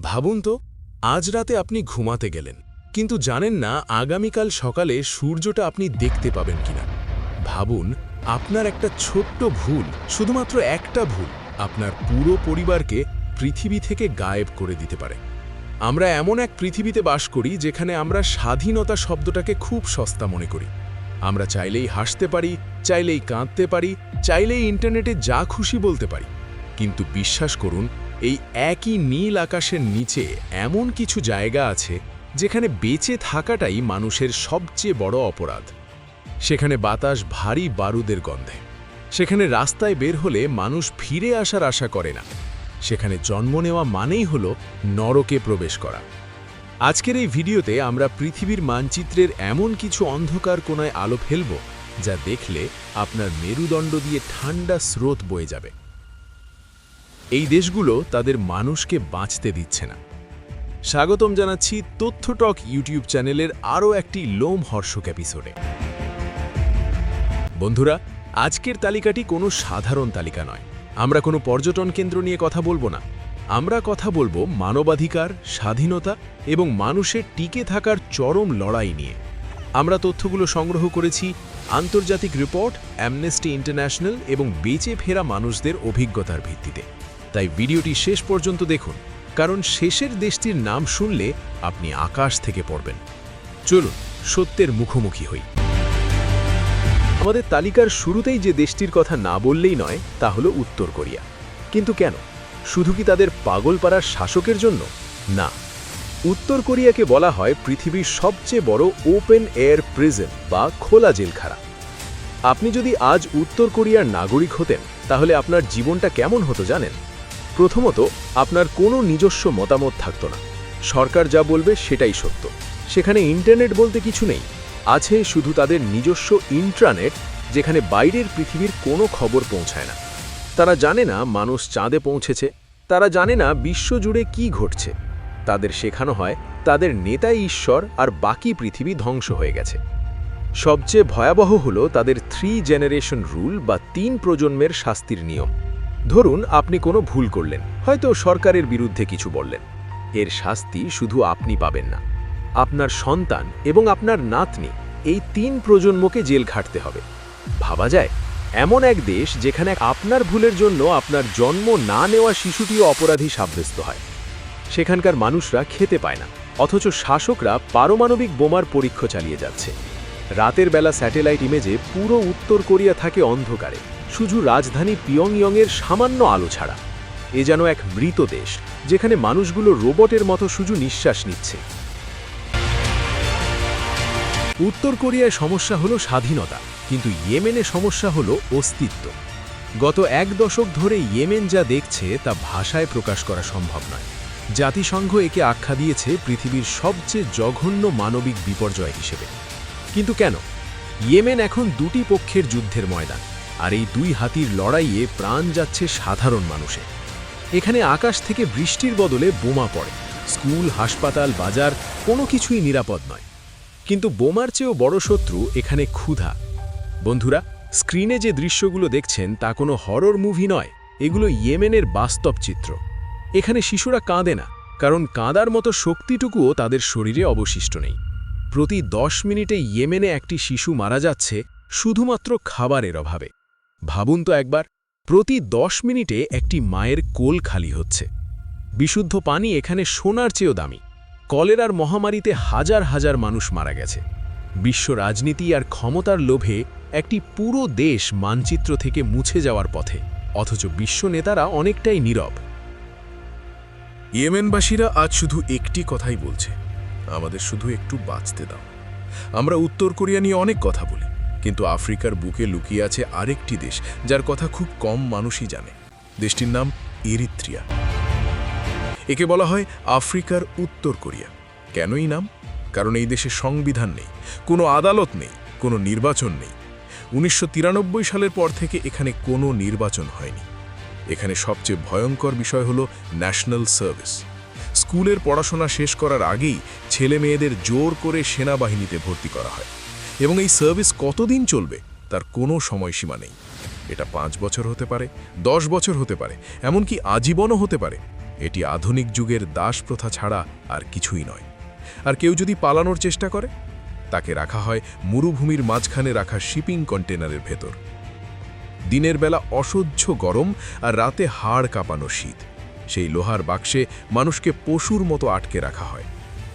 ভাবুন তো, আজ রাতে আপনি ঘুমাতে গেলেন, কিন্তু জানেন না আগামীকাল সকালে সূর্যটা আপনি দেখতে পাবেন কিনা। ভাবুন, আপনার একটা ছোট্ট ভুল, শুধুমাত্র একটা ভুল, আপনার পুরো পরিবারকে পৃথিবী থেকে গায়েব করে দিতে পারে। আমরা এমন এক পৃথিবীতে বাস করি যেখানে আমরা স্বাধীনতা শব্দটাকে খুব সস্তা মনে করি। আমরা চাইলেই হাসতে পারি, চাইলেই কাঁদতে পারি, চাইলেই ইন্টারনেটে যা খুশি বলতে পারি। কিন্তু বিশ্বাস করুন এই একই নীল আকাশের নিচে এমন কিছু জায়গা আছে যেখানে বেঁচে থাকাটাই মানুষের সবচেয়ে বড় অপরাধ। সেখানে বাতাস ভারী বারুদের গন্ধে। সেখানে রাস্তায় বের হলে মানুষ ফিরে আসার আশা করে না। সেখানে জন্ম নেওয়া মানেই হল নরকে প্রবেশ করা। আজকের এই ভিডিওতে আমরা পৃথিবীর মানচিত্রের এমন কিছু অন্ধকার কোনায় আলো ফেলব যা দেখলে আপনার মেরুদণ্ড দিয়ে ঠান্ডা স্রোত বয়ে যাবে। এই দেশগুলো তাদের মানুষকে বাঁচতে দিচ্ছে না। স্বাগতম জানাচ্ছি তথ্যটক ইউটিউব চ্যানেলের আরও একটি লোমহর্ষক এপিসোডে। বন্ধুরা, আজকের তালিকাটি কোনো সাধারণ তালিকা নয়। আমরা কোনো পর্যটন কেন্দ্র নিয়ে কথা বলব না। আমরা কথা বলব মানবাধিকার, স্বাধীনতা এবং মানুষের টিকে থাকার চরম লড়াই নিয়ে। আমরা তথ্যগুলো সংগ্রহ করেছি আন্তর্জাতিক রিপোর্ট অ্যামনেস্টি ইন্টারন্যাশনাল এবং বেঁচে ফেরা মানুষদের অভিজ্ঞতার ভিত্তিতে। তাই ভিডিওটি শেষ পর্যন্ত দেখুন, কারণ শেষের দেশটির নাম শুনলে আপনি আকাশ থেকে পড়বেন। চলুন, সত্যের মুখোমুখি হই। আমাদের তালিকার শুরুতেই যে দেশটির কথা না বললেই নয়, তা হলো উত্তর কোরিয়া। কিন্তু কেন? শুধু কি তাদের পাগলপাড়ার শাসকের জন্য? না। উত্তর কোরিয়াকে বলা হয় পৃথিবীর সবচেয়ে বড় ওপেন এয়ার প্রিজন বা খোলা জেলখানা। আপনি যদি আজ উত্তর কোরিয়ার নাগরিক হতেন, তাহলে আপনার জীবনটা কেমন হতো জানেন? প্রথমত, আপনার কোনো নিজস্ব মতামত থাকতো না। সরকার যা বলবে সেটাই সত্য। সেখানে ইন্টারনেট বলতে কিছু নেই। আছে শুধু তাদের নিজস্ব ইন্ট্রানেট, যেখানে বাইরের পৃথিবীর কোনো খবর পৌঁছায় না। তারা জানে না মানুষ চাঁদে পৌঁছেছে। তারা জানে না বিশ্বজুড়ে কি ঘটছে। তাদের শেখানো হয়, তাদের নেতাই ঈশ্বর আর বাকি পৃথিবী ধ্বংস হয়ে গেছে। সবচেয়ে ভয়াবহ হল তাদের থ্রি জেনারেশন রুল বা তিন প্রজন্মের শাস্তির নিয়ম। ধরুন, আপনি কোনো ভুল করলেন। হয়তো সরকারের বিরুদ্ধে কিছু বললেন। এর শাস্তি শুধু আপনি পাবেন না। আপনার সন্তান এবং আপনার নাতনি এই তিন প্রজন্মকে জেল খাটতে হবে। ভাবা যায়, এমন এক দেশ যেখানে আপনার ভুলের জন্য আপনার জন্ম না নেওয়া শিশুটিও অপরাধী সাব্যস্ত হয়। সেখানকার মানুষরা খেতে পায় না, অথচ শাসকরা পারমাণবিক বোমার পরীক্ষা চালিয়ে যাচ্ছে। রাতের বেলা স্যাটেলাইট ইমেজে পুরো উত্তর কোরিয়া থাকে অন্ধকারে। শুধু রাজধানী পিয়ংইয়ংয়ের সামান্য আলো ছাড়া এ যেন এক মৃত দেশ, যেখানে মানুষগুলো রোবটের মতো শুধু নিঃশ্বাস নিচ্ছে। উত্তর কোরিয়ায় সমস্যা হলো স্বাধীনতা, কিন্তু ইয়েমেনে সমস্যা হলো অস্তিত্ব। গত এক দশক ধরে ইয়েমেন যা দেখছে, তা ভাষায় প্রকাশ করা সম্ভব নয়। জাতিসংঘ একে আখ্যা দিয়েছে পৃথিবীর সবচেয়ে জঘন্য মানবিক বিপর্যয় হিসেবে। কিন্তু কেন? ইয়েমেন এখন দুটি পক্ষের যুদ্ধের ময়দান। আর এই দুই হাতির লড়াইয়ে প্রাণ যাচ্ছে সাধারণ মানুষে এখানে আকাশ থেকে বৃষ্টির বদলে বোমা পড়ে। স্কুল, হাসপাতাল, বাজার কোনো কিছুই নিরাপদ নয়। কিন্তু বোমার চেয়েও বড় শত্রু এখানে ক্ষুধা। বন্ধুরা, স্ক্রিনে যে দৃশ্যগুলো দেখছেন তা কোনো হরর মুভি নয়। এগুলো ইয়েমেনের বাস্তব চিত্র। এখানে শিশুরা কাঁদে না, কারণ কাঁদার মতো শক্তিটুকুও তাদের শরীরে অবশিষ্ট নেই। প্রতি দশ মিনিটে ইয়েমেনে একটি শিশু মারা যাচ্ছে শুধুমাত্র খাবারের অভাবে। ভাবুন তো একবার, প্রতি দশ মিনিটে একটি মায়ের কোল খালি হচ্ছে। বিশুদ্ধ পানি এখানে সোনার চেয়েও দামি। কলেরার মহামারীতে হাজার হাজার মানুষ মারা গেছে। বিশ্ব রাজনীতি আর ক্ষমতার লোভে একটি পুরো দেশ মানচিত্র থেকে মুছে যাওয়ার পথে, অথচ বিশ্ব নেতারা অনেকটাই নীরব। ইয়েমেনবাসীরা আজ শুধু একটি কথাই বলছে। আমাদের শুধু একটু বাঁচতে দাও। আমরা উত্তর কোরিয়া নিয়ে অনেক কথা বলি। কিন্তু আফ্রিকার বুকে লুকিয়ে আছে আরেকটি দেশ, যার কথা খুব কম মানুষই জানে। দেশটির নাম ইরিত্রিয়া একে বলা হয় আফ্রিকার উত্তর কোরিয়া। কেনই নাম? কারণ এই দেশে সংবিধান নেই, কোনো আদালত নেই, কোনো নির্বাচন নেই। উনিশশো তিরানব্বই সালের পর থেকে এখানে কোনো নির্বাচন হয়নি। এখানে সবচেয়ে ভয়ঙ্কর বিষয় হলো ন্যাশনাল সার্ভিস। স্কুলের পড়াশোনা শেষ করার আগেই ছেলে মেয়েদের জোর করে সেনাবাহিনীতে ভর্তি করা হয়। এবং এই সার্ভিস কতদিন চলবে তার কোনো সময়সীমা নেই। এটা পাঁচ বছর হতে পারে, দশ বছর হতে পারে, এমনকি আজীবনও হতে পারে। এটি আধুনিক যুগের দাস প্রথা ছাড়া আর কিছুই নয়। আর কেউ যদি পালানোর চেষ্টা করে, তাকে রাখা হয় মরুভূমির মাঝখানে রাখা শিপিং কন্টেনারের ভেতর। দিনের বেলা অসহ্য গরম আর রাতে হাড় কাঁপানো শীত। সেই লোহার বাক্সে মানুষকে পশুর মতো আটকে রাখা হয়।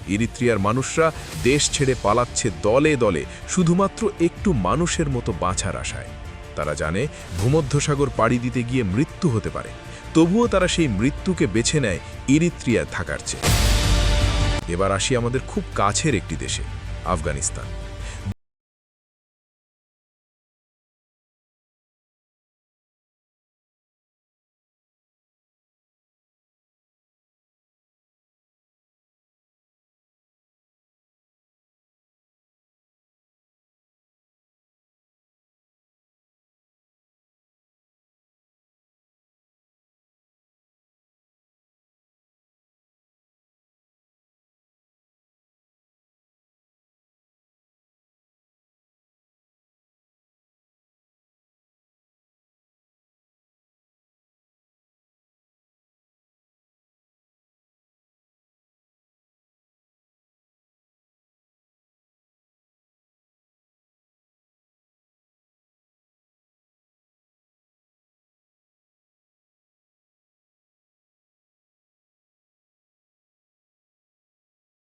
ইরিত্রিয়ার মানুষরা দেশ ছেড়ে পালাচ্ছে দলে দলে, শুধুমাত্র একটু মানুষের মতো বাঁচার আশায়। তারা জানে ভূমধ্যসাগর পাড়ি দিতে গিয়ে মৃত্যু হতে পারে। তবুও তারা সেই মৃত্যুকে বেছে নেয় ইরিত্রিয়া থাকার চেয়ে। এবার আসি আমাদের খুব কাছের একটি দেশে, আফগানিস্তান।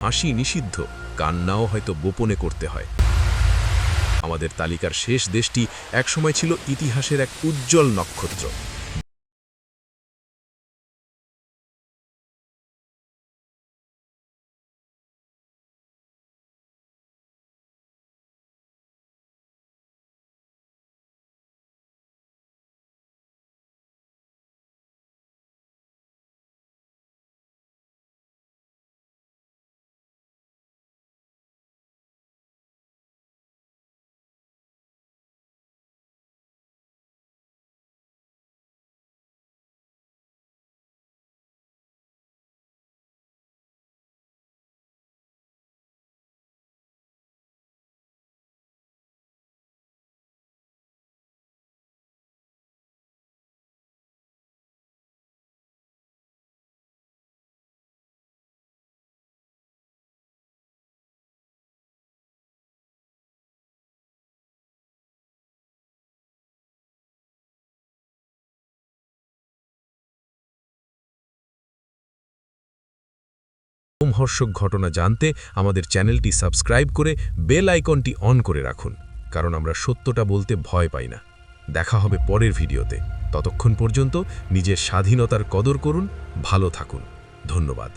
হাসি নিষিদ্ধ। কান্নাও হয়তো গোপনে করতে হয়। আমাদের তালিকার শেষ দেশটি একসময় ছিল ইতিহাসের এক উজ্জ্বল নক্ষত্র। রোমহর্ষক ঘটনা জানতে আমাদের চ্যানেলটি সাবস্ক্রাইব করে বেল আইকনটি অন করে রাখুন, কারণ আমরা সত্যটা বলতে ভয় পাই না। দেখা হবে পরের ভিডিওতে। ততক্ষণ পর্যন্ত নিজের স্বাধীনতার কদর করুন, ভালো থাকুন। ধন্যবাদ।